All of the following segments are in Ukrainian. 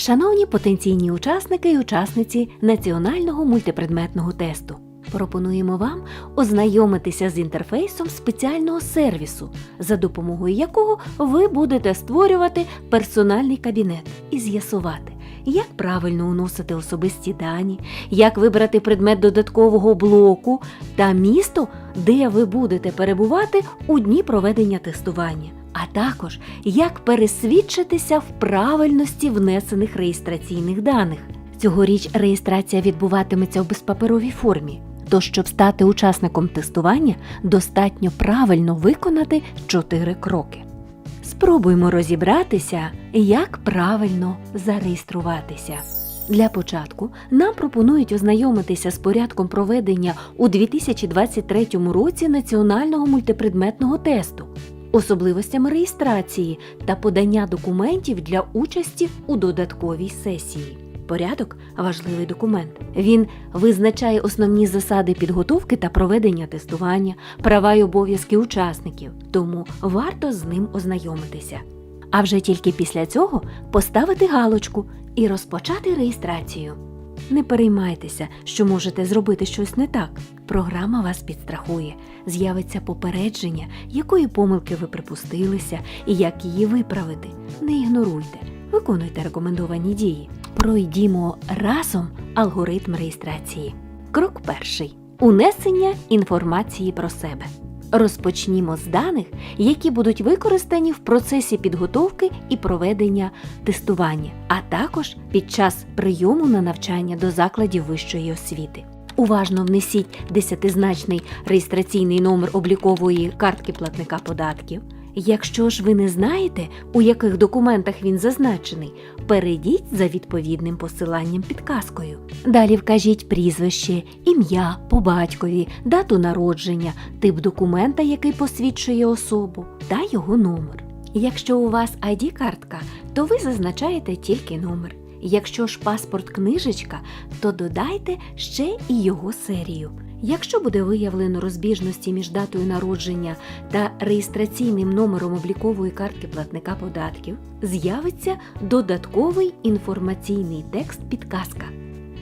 Шановні потенційні учасники і учасниці національного мультипредметного тесту, пропонуємо вам ознайомитися з інтерфейсом спеціального сервісу, за допомогою якого ви будете створювати персональний кабінет і з'ясувати, як правильно уносити особисті дані, як вибрати предмет додаткового блоку та місто, де ви будете перебувати у дні проведення тестування, а також як пересвідчитися в правильності внесених реєстраційних даних. Цьогоріч реєстрація відбуватиметься в безпаперовій формі. Тож, щоб стати учасником тестування, достатньо правильно виконати чотири кроки. Спробуймо розібратися, як правильно зареєструватися. Для початку нам пропонують ознайомитися з порядком проведення у 2023 році національного мультипредметного тесту, особливостями реєстрації та подання документів для участі у додатковій сесії. Порядок важливий документ. Він визначає основні засади підготовки та проведення тестування, права й обов'язки учасників, тому варто з ним ознайомитися. А вже тільки після цього поставити галочку і розпочати реєстрацію. Не переймайтеся, що можете зробити щось не так. Програма вас підстрахує, з'явиться попередження, якої помилки ви припустилися і як її виправити. Не ігноруйте, виконуйте рекомендовані дії. Пройдімо разом алгоритм реєстрації. Крок перший: унесення інформації про себе. Розпочнімо з даних, які будуть використані в процесі підготовки і проведення тестування, а також під час прийому на навчання до закладів вищої освіти. Уважно внесіть десятизначний реєстраційний номер облікової картки платника податків. Якщо ж ви не знаєте, у яких документах він зазначений, перейдіть за відповідним посиланням підказкою. Далі вкажіть прізвище, ім'я по батькові, дату народження, тип документа, який посвідчує особу, та його номер. Якщо у вас ID-картка, то ви зазначаєте тільки номер. Якщо ж паспорт книжечка, то додайте ще і його серію. Якщо буде виявлено розбіжності між датою народження та реєстраційним номером облікової картки платника податків, з'явиться додатковий інформаційний текст підказка.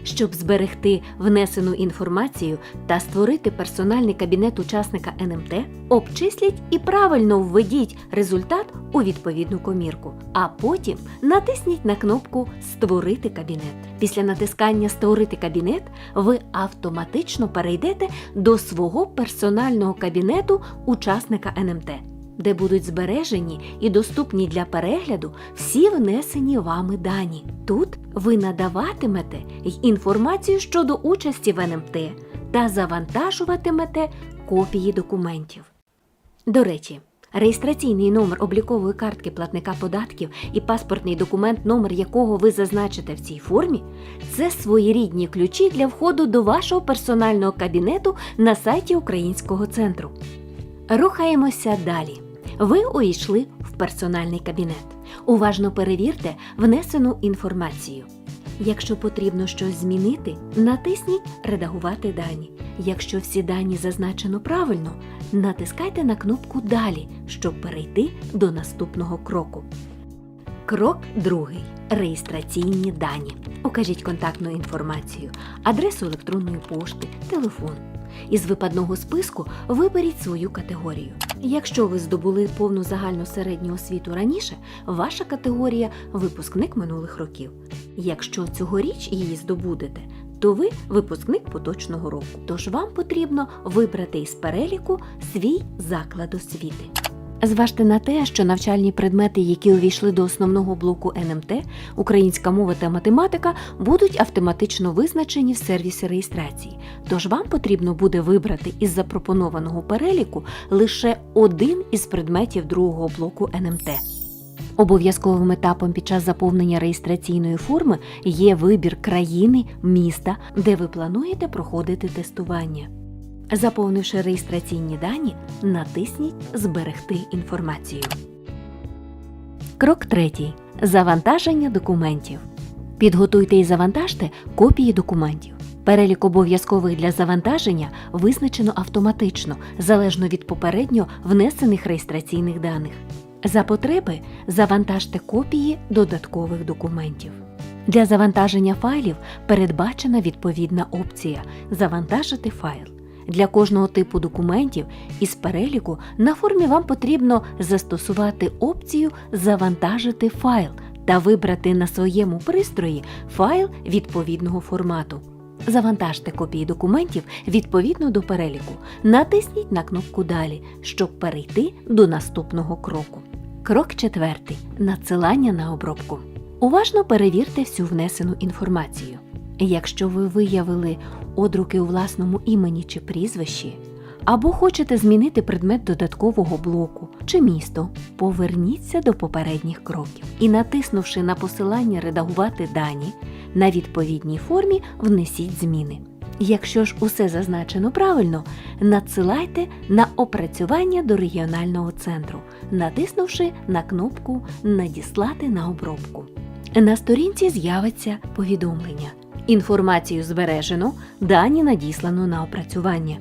Щоб зберегти внесену інформацію та створити персональний кабінет учасника НМТ, обчисліть і правильно введіть результат у відповідну комірку, а потім натисніть на кнопку Створити кабінет. Після натискання Створити кабінет ви автоматично перейдете до свого персонального кабінету учасника НМТ, де будуть збережені і доступні для перегляду всі внесені вами дані. Тут ви надаватимете й інформацію щодо участі в НМТ та завантажуватимете копії документів. До речі, реєстраційний номер облікової картки платника податків і паспортний документ, номер якого ви зазначите в цій формі, це своєрідні ключі для входу до вашого персонального кабінету на сайті Українського центру. Рухаємося далі. Ви увійшли в персональний кабінет. Уважно перевірте внесену інформацію. Якщо потрібно щось змінити, натисніть Редагувати дані. Якщо всі дані зазначено правильно, натискайте на кнопку Далі, щоб перейти до наступного кроку. Крок другий. Реєстраційні дані. Укажіть контактну інформацію, адресу електронної пошти, телефон. Із випадного списку виберіть свою категорію. Якщо ви здобули повну загальну середню освіту раніше, ваша категорія випускник минулих років. Якщо цьогоріч її здобудете, то ви випускник поточного року. Тож вам потрібно вибрати із переліку свій заклад освіти. Зважте на те, що навчальні предмети, які увійшли до основного блоку НМТ, українська мова та математика, будуть автоматично визначені в сервісі реєстрації. Тож вам потрібно буде вибрати із запропонованого переліку лише один із предметів другого блоку НМТ. Обов'язковим етапом під час заповнення реєстраційної форми є вибір країни, міста, де ви плануєте проходити тестування. Заповнивши реєстраційні дані, натисніть Зберегти інформацію. Крок третій. Завантаження документів. Підготуйте і завантажте копії документів. Перелік обов'язкових для завантаження визначено автоматично, залежно від попередньо внесених реєстраційних даних. За потреби завантажте копії додаткових документів. Для завантаження файлів передбачена відповідна опція Завантажити файл. Для кожного типу документів із переліку на формі вам потрібно застосувати опцію Завантажити файл та вибрати на своєму пристрої файл відповідного формату. Завантажте копії документів відповідно до переліку. Натисніть на кнопку Далі, щоб перейти до наступного кроку. Крок четвертий. Надсилання на обробку. Уважно перевірте всю внесену інформацію. Якщо ви виявили одруки у власному імені чи прізвищі, або хочете змінити предмет додаткового блоку чи місто, поверніться до попередніх кроків і, натиснувши на посилання Редагувати дані, на відповідній формі внесіть зміни. Якщо ж усе зазначено правильно, надсилайте на опрацювання до регіонального центру, натиснувши на кнопку Надіслати на обробку. На сторінці з'явиться повідомлення. Інформацію збережено, дані надіслано на опрацювання.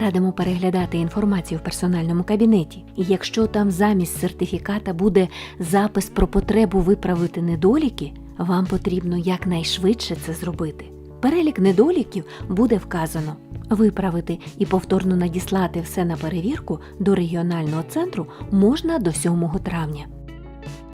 Радимо переглядати інформацію в персональному кабінеті. Якщо там замість сертифіката буде запис про потребу виправити недоліки, вам потрібно якнайшвидше це зробити. Перелік недоліків буде вказано. Виправити і повторно надіслати все на перевірку до регіонального центру можна до 7 травня.